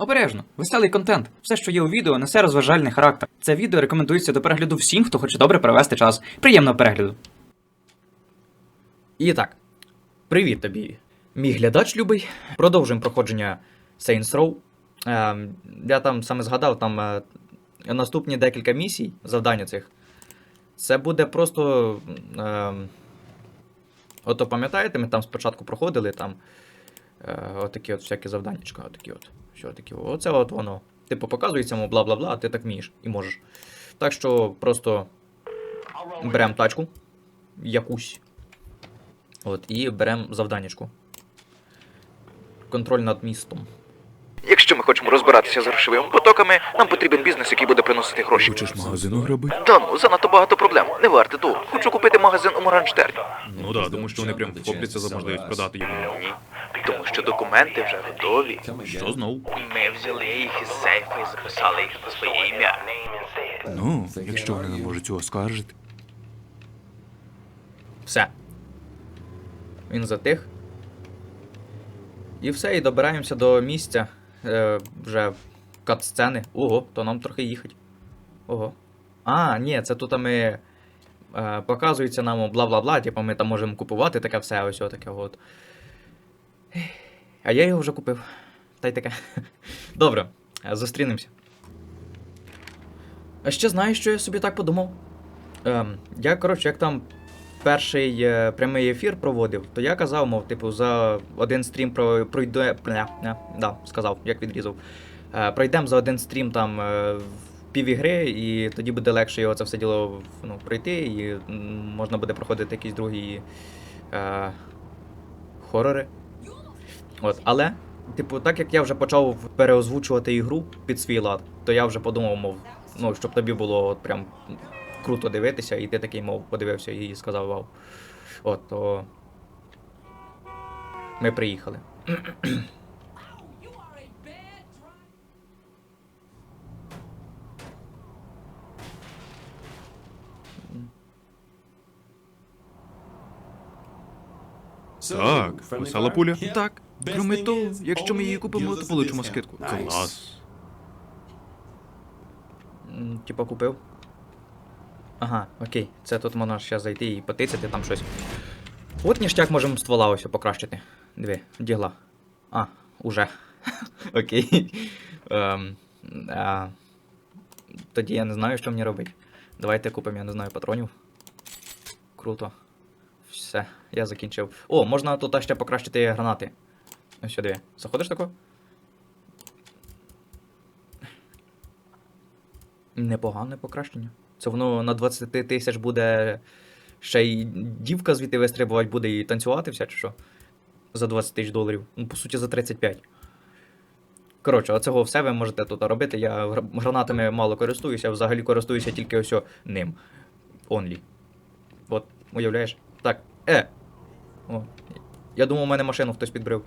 Обережно, веселий контент. Все, що є у відео, несе розважальний характер. Це відео рекомендується до перегляду всім, хто хоче добре провести час. Приємного перегляду. І так, привіт тобі, мій глядач любий. Продовжуємо проходження Saints Row. Ем, я там саме згадав, там е, наступні декілька місій, завдань цих. Це буде просто. Ем, ото пам'ятаєте, ми там спочатку проходили там. Е, отакі от всякі завданнячка, отакі от. Що такі? Оце от воно. Типу показується йому бла-бла-бла, а ти так вмієш і можеш. Так що просто беремо тачку якусь. От, і беремо завданнячку. Контроль над містом. Якщо ми хочемо розбиратися з грошовими потоками, нам потрібен бізнес, який буде приносити гроші. Хочеш магазин ограбити? Та ну, занадто багато проблем. Не варте того. Хочу купити магазин у Моранштерні. Ну да, тому що вони прям вхопляться за можливість продати його. Ні. Тому що документи вже готові. Що знову? Ми взяли їх із сейфа і записали їх на своє ім'я. Ну, якщо вони не можуть цього скаржити. Все. Він затих. І все, і добираємося до місця. Е, вже кат-сцени. Ого, то нам трохи їхати. Ого. А, ні, це тут ми. Е, показується нам бла-бла-бла, типу ми там можемо купувати таке все, ось таке от. А я його вже купив. Та й таке. Добре, зустрінемося. А ще знаєш, що я собі так подумав? Ем, я, коротше, як там перший е, прямий ефір проводив, то я казав, мов, типу, за один стрім про, пройде. Не, не, да, сказав, як відрізав. Е, пройдемо за один стрім там е, в півігри, і тоді буде легше його це все діло ну, пройти, і можна буде проходити якісь другі е, хорори. От, але, типу, так як я вже почав переозвучувати ігру під свій лад, то я вже подумав, мов, ну, щоб тобі було от прям круто дивитися, і ти такий, мов, подивився і сказав вау. От, то. Ми приїхали. Так, весела пуля. Так. Кроме того, якщо ми її купимо, то получимо скидку. Клас. Типа купив. Ага, окей. Це тут можна ще зайти і потицяти там щось. От ніштяк можемо ствола ось покращити. Диви, дігла. А, уже. Окей. Ем, а, тоді я не знаю, що мені робити. Давайте купимо, я не знаю, патронів. Круто. Все, я закінчив. О, можна тут ще покращити гранати. Ось сюди. Заходиш тако? Непогане покращення. Це воно на 20 тисяч буде ще й дівка звідти вистрибувати буде і танцювати вся, чи що? За 20 тисяч доларів. Ну, по суті, за 35. Коротше, оцього все ви можете тут робити. Я гранатами мало користуюся, взагалі користуюся тільки ось ним. Only. От, уявляєш? Так, е. О. Я думав, у мене машину хтось підбрив.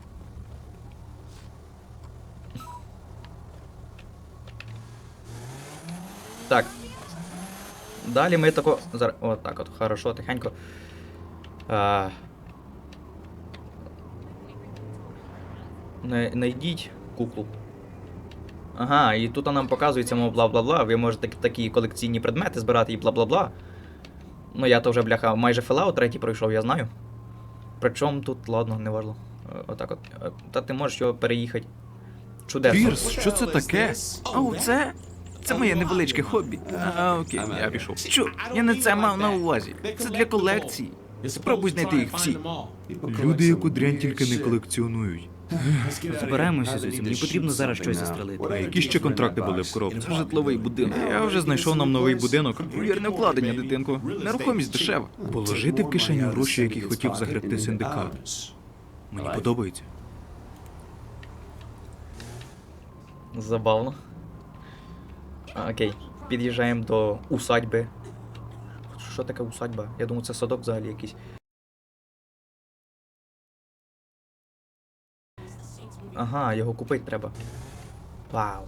Так. Далі ми тако. Зараз. О, так от, хорошо, тихенько. А... Найдіть куклу. Ага, і тут нам показується, мов бла-бла-бла. Ви можете такі колекційні предмети збирати і бла-бла-бла. Ну, я то вже, бляха, майже Fallout третій пройшов, я знаю. Причому тут, ладно, не важливо. Е, Отак от. Е, Та ти можеш його переїхати. Чудесно. Пірс, що це таке? О, це? Це моє невеличке хобі. А, окей, я пішов. Що? Я не це мав на увазі. Це для колекції. Спробуй знайти їх всі. Люди, яку дрянь тільки не колекціонують. Збираємося звідси, мені потрібно зараз щось застрелити. А які ще контракти були в коробці? Це житловий будинок. Я вже знайшов нам новий будинок. Вірне вкладення, дитинку. Нерухомість дешева. Положити в кишеню гроші, які хотів загребти синдикат. Мені подобається. Забавно. А, Окей, під'їжджаємо до усадьби. Що таке усадьба? Я думаю, це садок взагалі якийсь. Ага, його купити треба. Вау.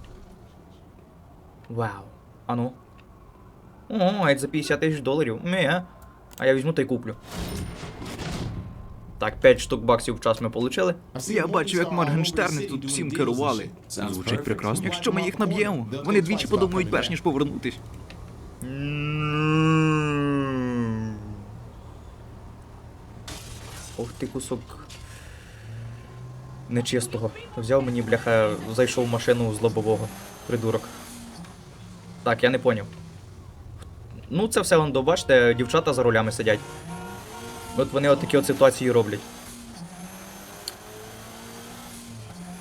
Вау. А ну. О, це за 50 тисяч доларів. Не. А я візьму та й куплю. Так, 5 штук баксів в час ми отримали. Я бачу, як Моргенштерни тут всім керували. Звучить прекрасно. Якщо ми їх наб'ємо, вони двічі подумають, перш ніж повернутись. Ох ти кусок. Нечистого. Взяв мені, бляха, зайшов в машину з лобового. Придурок. Так, я не поняв. Ну, це все бачите, дівчата за рулями сидять. От вони от такі от ситуації роблять.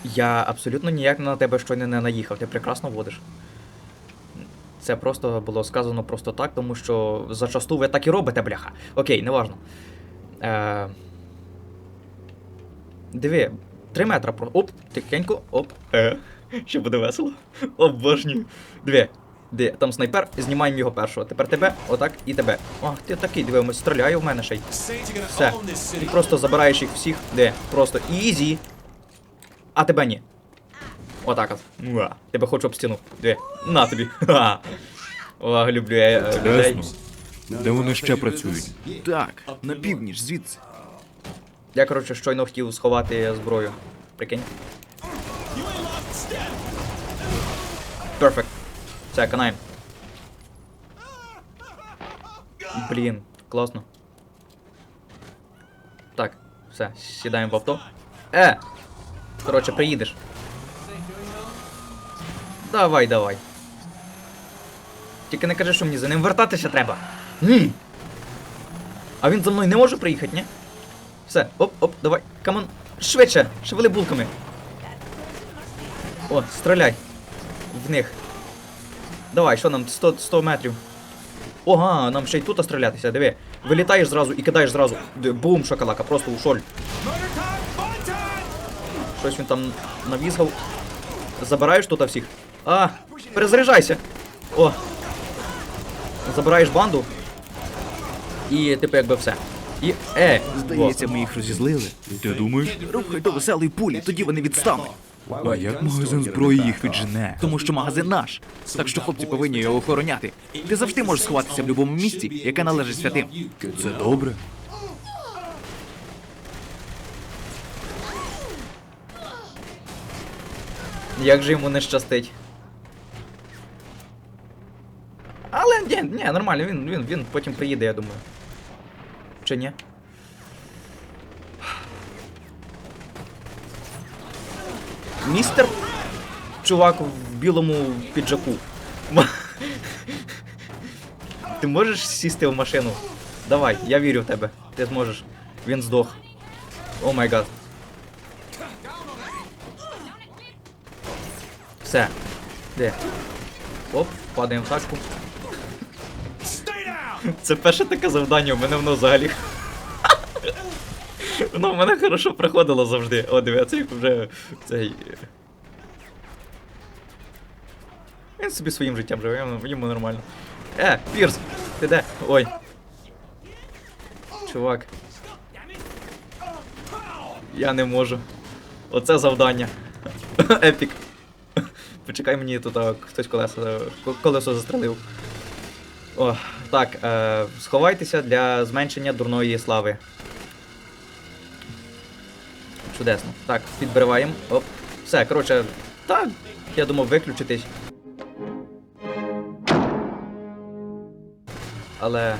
Я абсолютно ніяк на тебе щойно не наїхав, ти прекрасно водиш. Це просто було сказано просто так, тому що зачасту ви так і робите, бляха. Окей, неважно. Е... Диви, три метра про. Оп, тихенько, оп. Е. Ще буде весело. Обожнюю. Диви. Де там снайпер, знімаємо його першого. Тепер тебе, отак і тебе. Ах, ти такий, диви, ми стріляє в мене ще й. Все. Ти просто забираєш їх всіх. Де? Просто ізі. А тебе ні. Отак от. Муа. Тебе хочу об стіну. Диви. На тобі. Ха. О, люблю я е, людей. Де вони ще працюють? Так, на північ, звідси. Я, коротше, щойно хотів сховати зброю. Прикинь. Все, канаємо. Блін, класно. Так, все, сідаємо в авто. Е! Коротше, приїдеш. Давай, давай. Тільки не кажи, що мені за ним вертатися треба. Ні. А він за мною не може приїхати, ні? Все, оп, оп, давай, камон. Швидше, шевели булками. О, стріляй. В них. Давай, що нам, 100, 100 метрів. Ога, нам ще й тут стрілятися, диви. Вилітаєш зразу і кидаєш зразу. Бум, шоколака, просто у шоль. Щось він там навізгав. Забираєш тут всіх. А, перезаряджайся. О. Забираєш банду. І типу якби все. І. Е! Здається, ми їх розізлили. Ти думаєш? Рухай до веселої пулі, тоді вони відстануть. А як магазин зброї їх віджене? Тому що магазин наш. Так що хлопці повинні його охороняти. Ти завжди можеш сховатися в будь-якому місці, яке належить святим. Це добре. Як же йому не щастить. Але ні, ні, нормально, він, він, він потім приїде, я думаю. Чи ні? Містер чувак в білому піджаку. Ти можеш сісти в машину? Давай, я вірю в тебе. Ти зможеш. Він здох. О май гад. Все. Де? Оп, падаємо в тачку. Це перше таке завдання, у мене воно взагалі. Воно в мене хорошо проходило завжди. О, диви, а це як вже цей. Він собі своїм життям живе, йому- нормально. Е, Пірс! Ти де? Ой. Чувак. Я не можу. Оце завдання. Епік. Почекай мені тут хтось колесо, колесо застрелив. О, так, е, сховайтеся для зменшення дурної слави. Чудесно. Так, підбриваємо. Оп. Все, коротше, так, я думав виключитись. Але.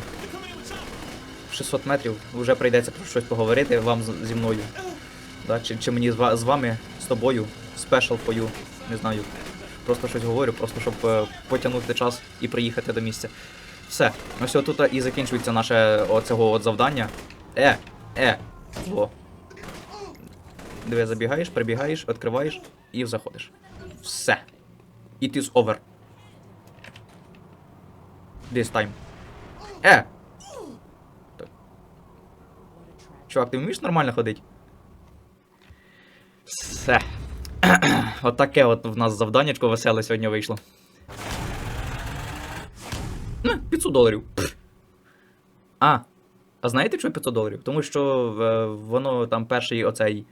600 метрів вже прийдеться про щось поговорити вам зі мною. Да? Чи, чи мені з, вами, з тобою, for you, не знаю. Просто щось говорю, просто щоб е, потягнути час і приїхати до місця. Все, ось тут і закінчується наше оцього от завдання. Е, е, во. Диви, забігаєш, прибігаєш, відкриваєш і заходиш. Все. It is over. This time. Е! Чувак, ти вмієш нормально ходити? Все. от от в нас завданнячко веселе сьогодні вийшло. Ну, 500 доларів. А. А знаєте, чого 500 доларів? Тому що е, воно там перший оцей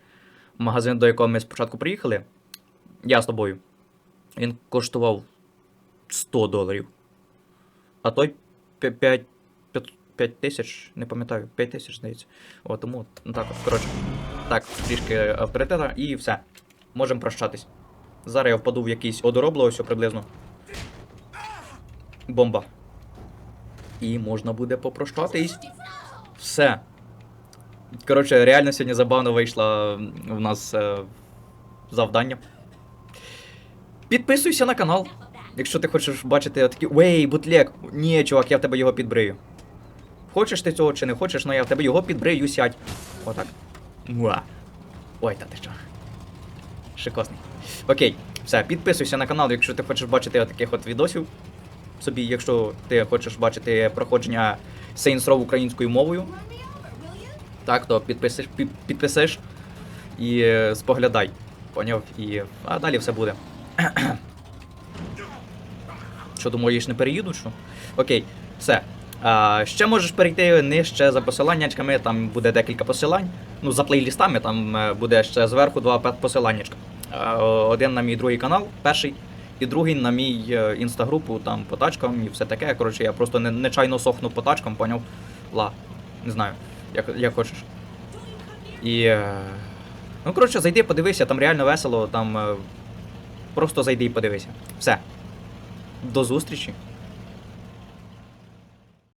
магазин, до якого ми спочатку приїхали. Я з тобою. Він коштував 100 доларів. А той 5, 5 тисяч, не пам'ятаю, 5 тисяч, здається. О, тому ну, так коротше. Так, трішки авторитета і все. Можемо прощатись. Зараз я впаду в якийсь одоробло, ось приблизно. Бомба. І можна буде попрощатись. Все. Коротше, реально сьогодні забавно вийшло в нас е, завдання. Підписуйся на канал. Якщо ти хочеш бачити такі. Вей, бутлек! Ні, чувак, я в тебе його підбрию. Хочеш ти цього чи не хочеш, але я в тебе його підбрию, сядь. Отак. Муа. Ой, та ти що. Шикосний. Окей, все, підписуйся на канал, якщо ти хочеш бачити таких от відосів. Собі, якщо ти хочеш бачити проходження Saints Row українською мовою. Так, то підписиш, підписиш і е, споглядай. Поняв? І. А далі все буде. Що думаєш, не переїду, що? Окей, все. А, ще можеш перейти нижче за посиланнячками, там буде декілька посилань. Ну, за плейлістами там е, буде ще зверху два посиланнячка. Один на мій другий канал, перший, і другий на мій е, інстагрупу, там по тачкам і все таке. Коротше, я просто не, нечайно сохну по тачкам, поняв? Ла. Не знаю, як, як хочеш. І. е, Ну, коротше, зайди, подивися, там реально весело, там. е, Просто зайди і подивися. Все. До зустрічі.